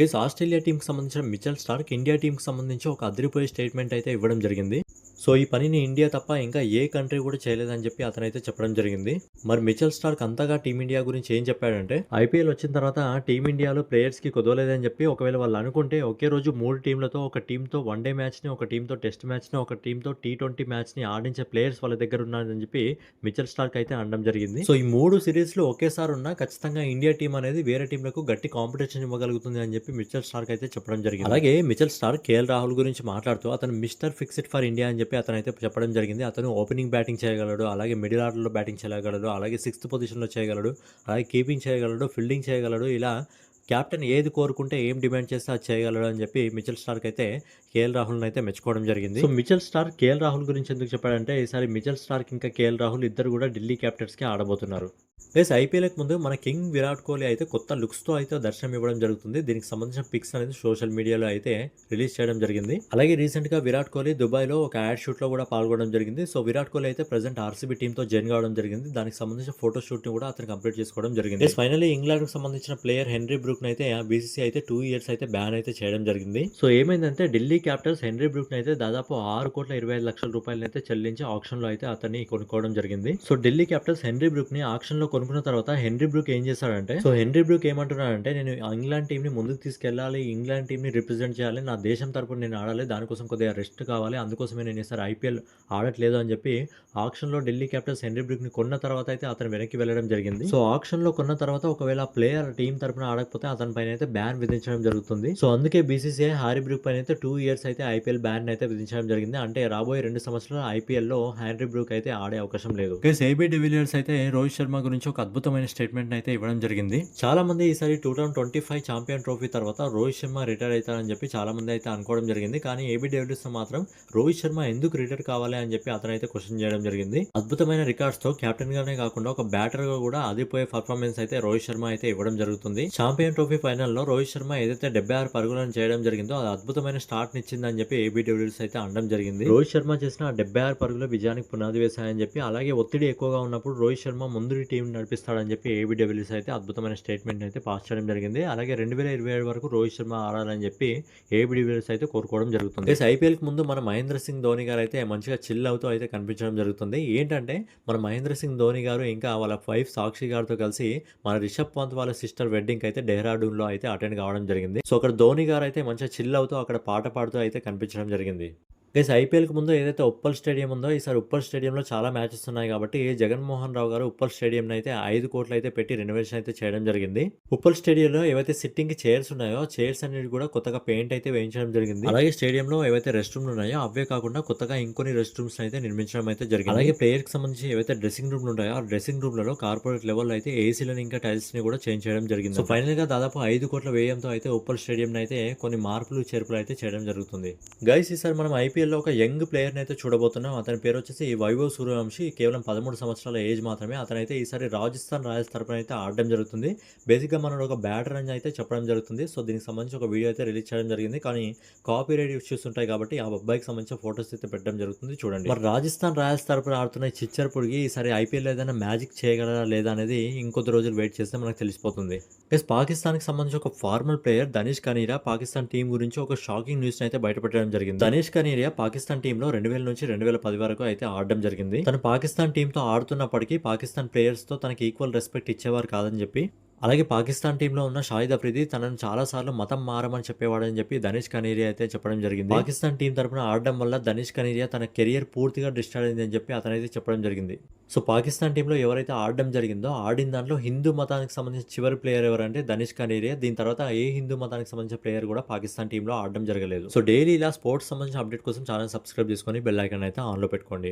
Guys Australia టీంకి సంబంధించిన Mitchell Stark India టీంకి సంబంధించి ఒక అదిరిపోయే స్టేట్మెంట్ అయితే ఇవ్వడం జరిగింది. సో ఈ పనిని ఇండియా తప్ప ఇంకా ఏ కంట్రీ కూడా చేయలేదని చెప్పి అతనైతే చెప్పడం జరిగింది. మరి మిచెల్ స్టార్క్ అంతగా టీమిండియా గురించి ఏం చెప్పాడంటే ఐపీఎల్ వచ్చిన తర్వాత టీమిండియాలో ప్లేయర్స్కి కుదవలేదని చెప్పి ఒకవేళ వాళ్ళు అనుకుంటే ఒకే రోజు మూడు టీంలతో ఒక టీంతో వన్ డే మ్యాచ్ని ఒక టీంతో టెస్ట్ మ్యాచ్ని ఒక టీంతో టీ ట్వంటీ మ్యాచ్ని ఆడించే ప్లేయర్స్ వాళ్ళ దగ్గర ఉన్నారని చెప్పి మిచెల్ స్టార్క్ అయితే అనడం జరిగింది. సో ఈ మూడు సిరీస్లు ఒకేసారి ఉన్నా ఖచ్చితంగా ఇండియా టీం అనేది వేరే టీంలకు గట్టి కాంపిటీషన్ ఇవ్వగలుగుతుంది అని చెప్పి మిచెల్ స్టార్క్ అయితే చెప్పడం జరిగింది. అలాగే మిచెల్ స్టార్క్ కేఎల్ రాహుల్ గురించి మాట్లాడుతూ అతను మిస్టర్ ఫిక్స్డ్ ఫర్ ఇండియా అని చెప్పి అతను అయితే చెప్పడం జరిగింది. అతను ఓపెనింగ్ బ్యాటింగ్ చేయగలడు అలాగే మిడిల్ ఆర్డర్లో బ్యాటింగ్ చేయగలడు అలాగే సిక్స్త్ పొజిషన్లో చేయగలడు అలాగే కీపింగ్ చేయగలడు ఫీల్డింగ్ చేయగలడు. ఇలా కెప్టెన్ ఏది కోరుకుంటే ఏం డిమాండ్ చేస్తే అది చేయగలడు అని చెప్పి మిచెల్ స్టార్క్ అయితే కేఎల్ రాహుల్ని అయితే మెచ్చుకోవడం జరిగింది. So Mitchell Starc KL Rahul గురించి ఎందుకు చెప్పాడంటే ఈసారి మిచెల్ స్టార్క్ ఇంకా కేఎల్ రాహుల్ ఇద్దరు కూడా ఢిల్లీ క్యాపిటల్స్కి ఆడబోతున్నారు. ప్లస్ ఐపీఎల్కి ముందు మన కింగ్ విరాట్ కోహ్లీ అయితే కొత్త లుక్స్తో అయితే దర్శనం ఇవ్వడం జరుగుతుంది. దీనికి సంబంధించిన పిక్స్ అనేది సోషల్ మీడియాలో అయితే రిలీజ్ చేయడం జరిగింది. అలాగే రీసెంట్గా విరాట్ కోహ్లీ దుబాయ్లో ఒక యాడ్ షూట్లో కూడా పాల్గొనడం జరిగింది. సో విరాట్ కోహ్లీ అయితే ప్రజెంట్ ఆర్సీబీ టీంతో జాయిన్ కావడం జరిగింది. దానికి సంబంధించిన ఫోటో షూట్ని కూడా అతను కంప్లీట్ చేసుకోవడం జరిగింది. ఫైనల్లీ ఇంగ్లాండ్కి సంబంధించిన ప్లేయర్ హెన్రీ బ్రూక్ అయితే బీసీసీ అయితే టూ ఇయర్స్ అయితే బ్యాన్ అయితే చేయడం జరిగింది. సో ఏమైందంటే ఢిల్లీ క్యాపిటల్స్ హెన్రీ బ్రూక్ అయితే దాదాపు ఆరు కోట్ల ఇరవై ఐదు లక్షల రూపాయలు అయితే చెల్లించి ఆప్షన్లో అయితే అతన్ని కొనుక్కోవడం జరిగింది. సో ఢిల్లీ క్యాపిటల్స్ హెన్రీ బ్రూక్ని ఆప్షన్లో కొనుక్కున్న తర్వాత హెన్రీ బ్రూక్ ఏం చేశాడంటే సో హెన్రీ బ్రూక్ ఏమంటున్నాడంటే నేను ఇంగ్లాండ్ టీం ని ముందుకు తీసుకెళ్ళాలి ఇంగ్లాండ్ టీం ని రిప్రజెంట్ చేయాలి నా దేశం తరపున నేను ఆడాలి దానికోసం కొద్దిగా రెస్ట్ కావాలి అందుకోసమే నేను ఈసారి ఐపీఎల్ ఆడట్లేదు అని చెప్పి ఆప్షన్లో ఢిల్లీ క్యాపిటల్స్ హెన్రీ బ్రూక్ని కొన్న తర్వాత అయితే అతను వెనక్కి వెళ్ళడం జరిగింది. సో ఆప్షన్లో కొన్న తర్వాత ఒకవేళ ప్లేయర్ టీం తరపున ఆడకపోతే అతని పైన అయితే బ్యాన్ విధించడం జరుగుతుంది. సో అందుకే బీసీసీఐ హారీ బ్రూక్ పైన అయితే టూ ఇయర్స్ అయితే ఐపీఎల్ బ్యాన్ అయితే విధించడం జరిగింది. అంటే రాబోయే రెండు సంవత్సరాలు ఐపీఎల్లో హ్యారీ బ్రూక్ అయితే ఆడే అవకాశం లేదు. ఏబీ డివిలియర్స్ అయితే రోహిత్ శర్మ గురించి ఒక అద్భుతమైన స్టేట్మెంట్ అయితే ఇవ్వడం జరిగింది. చాలా మంది ఈసారి two thousand twenty five champion trophy తర్వాత రోహిత్ శర్మ రిటైర్ అవుతారని చెప్పి చాలా మంది అయితే అనుకోవడం జరిగింది. కానీ ఏబీ డివిలియర్స్ మాత్రం రోహిత్ శర్మ ఎందుకు రిటైర్ కావాలి అని చెప్పి అతను అయితే క్వశ్చన్ చేయడం జరిగింది. అద్భుతమైన రికార్డ్స్తో కెప్టెన్ గానే కాకుండా ఒక బ్యాటర్గా కూడా అదిపోయే పర్ఫార్మెన్స్ అయితే రోహిత్ శర్మ అయితే ఇవ్వడం జరుగుతుంది. ఛాంపియన్ ట్రోఫీ ఫైనల్లో రోహిత్ శర్మ ఏదైతే డెబ్బై ఆరు పరుగులను చేయడం జరిగిందో అది అద్భుతమైన స్టార్ట్ నిచ్చిందని చెప్పి ఏబీ డివిలియర్స్ అయితే అనడం జరిగింది. రోహిత్ శర్మ చేసిన డెబ్బై ఆరు పరుగుల విజయానికి పునాది వేశాయని చెప్పి అలాగే ఒత్తిడి ఎక్కువగా ఉన్నప్పుడు రోహిత్ శర్మ ముందు టీం నడిపిస్తాడని చెప్పి ఏబీ డివిలియర్స్ అయితే అద్భుతమైన స్టేట్మెంట్ అయితే పాస్ చేయడం జరిగింది. అలాగే రెండు వేల ఇరవై ఏడు వరకు రోహిత్ శర్మ ఆడాలని చెప్పి ఏబీ డివిలియర్స్ అయితే కోరుకోవడం జరుగుతుంది. ఐపీఎల్కి ముందు మన మహేంద్ర సింగ్ ధోని గారు అయితే మంచిగా చిల్ అవుతూ అయితే కనిపించడం జరుగుతుంది. ఏంటంటే మన మహేంద్ర సింగ్ ధోని గారు ఇంకా వాళ్ళ వైఫ్ సాక్షి గారితో కలిసి మన రిషబ్ పంత్ వాళ్ళ సిస్టర్ వెడ్డింగ్ అయితే డెహ్రాడూన్లో అయితే అటెండ్ కావడం జరిగింది. సో అక్కడ ధోని గారు అయితే మంచిగా చిల్ అవుతూ అక్కడ పాట పాడుతూ అయితే కనిపించడం జరిగింది. గైస్ ఐపీఎల్కి ముందు ఏదైతే ఉప్పల్ స్టేడియం ఉందో ఈసారి ఉప్పల్ స్టేడియంలో చాలా మ్యాచెస్ ఉన్నాయి కాబట్టి జగన్మోహన్ రావు గారు ఉప్పల్ స్టేడియం అయితే ఐదు కోట్లు అయితే పెట్టి రెనోవేషన్ అయితే చేయడం జరిగింది. ఉప్పల్ స్టేడియంలో ఏవైతే సిట్టింగ్ చైర్స్ ఉన్నాయో చైర్స్ అనేది కూడా కొత్తగా పెయింట్ అయితే వేయించడం జరిగింది. అలాగే స్టేడియంలో ఏవైతే రెస్ట్ రూమ్లు ఉన్నాయో అవే కాకుండా కొత్తగా ఇంకొన్ని రెస్ట్ రూమ్స్ అయితే నిర్మించడం అయితే జరిగింది. అలాగే ప్లేయర్కి సంబంధించి ఏవైతే డ్రెస్సింగ్ రూమ్లు ఉన్నాయో ఆ డ్రెస్సింగ్ రూమ్లలో కార్పొరేట్ లెవెల్లో అయితే ఏసీలను ఇంకా టైల్స్ని కూడా చేంజ్ చేయడం జరిగింది. సో ఫైనల్గా దాదాపు ఐదు కోట్ల వ్యయంతో అయితే ఉప్పల్ స్టేడియం అయితే కొన్ని మార్పులు చేర్పులు అయితే చేయడం జరుగుతుంది. గైస్ ఈసారి మనం ఐపీఎల్ ఐపీఎల్లో ఒక యంగ్ ప్లేయర్ అయితే చూడబోతున్నాం. అతని పేరు వచ్చేసి వైభవ్ సూర్యవంశీ. కేవలం పదమూడు సంవత్సరాల ఏజ్ మాత్రమే. అతనైతే ఈసారి రాజస్థాన్ రాయల్స్ తరపున అయితే ఆడడం జరుగుతుంది. బేసిక్గా మనం ఒక బ్యాటర్ అని అయితే చెప్పడం జరుగుతుంది. సో దీనికి సంబంధించి ఒక వీడియో అయితే రిలీజ్ చేయడం జరిగింది. కానీ కాపీ రైట్ ఇష్యూస్ ఉంటాయి కాబట్టి ఆ అబ్బాయికి సంబంధించిన ఫోటోస్ అయితే పెట్టడం జరుగుతుంది. చూడండి. మరి రాజస్థాన్ రాయల్స్ తరపున ఆడుతున్న చిచ్చర్ పొడిగి ఈసారి ఐపీఎల్ ఏదైనా మ్యాజిక్ చేయగలరా లేదా అనేది ఇంకొద్ది రోజులు వెయిట్ చేస్తే మనకు తెలిసిపోతుంది. ఎస్ పాకిస్తాన్కి సంబంధించి ఒక formal player Danish Kaneria Pakistan team గురించి ఒక షాకింగ్ న్యూస్ అయితే బయటపెట్టడం జరిగింది. దనీష్ కనీరియా పాకిస్తాన్ టీంలో రెండు వేల నుంచి రెండు వేల పది వరకు అయితే ఆడడం జరిగింది. తను పాకిస్తాన్ టీంతో ఆడుతున్నప్పటికీ పాకిస్తాన్ ప్లేయర్స్తో తనకి ఈక్వల్ రెస్పెక్ట్ ఇచ్చేవారు కాదని చెప్పి అలాగే పాకిస్తాన్ టీంలో ఉన్న షాహిద్ అఫ్రిది తనను చాలా సార్లు మతం మారమని చెప్పేవాడని చెప్పి ధనిష్ కనీరియా అయితే చెప్పడం జరిగింది. పాకిస్తాన్ టీం తరపున ఆడడం వల్ల ధనిష్ కనీరియా తన కెరియర్ పూర్తిగా డిస్టార్ట్ అయింది అని చెప్పి అతనైతే చెప్పడం జరిగింది. సో పాకిస్తాన్ టీంలో ఎవరైతే ఆడడం జరిగిందో ఆడిన దాంట్లో హిందూ మతానికి సంబంధించిన చివరి ప్లేయర్ ఎవరంటే ధనిష్ కనీరియా. దీని తర్వాత ఏ హిందూ మతానికి సంబంధించిన ప్లేయర్ కూడా పాకిస్తాన్ టీంలో ఆడడం జరగలేదు. సో డైలీ ఇలా స్పోర్ట్స్ సంబంధించిన అప్డేట్ కోసం ఛానల్ సబ్స్క్రైబ్ చేసుకొని బెల్ ఐకాన్ అయితే ఆన్లో పెట్టుకోండి.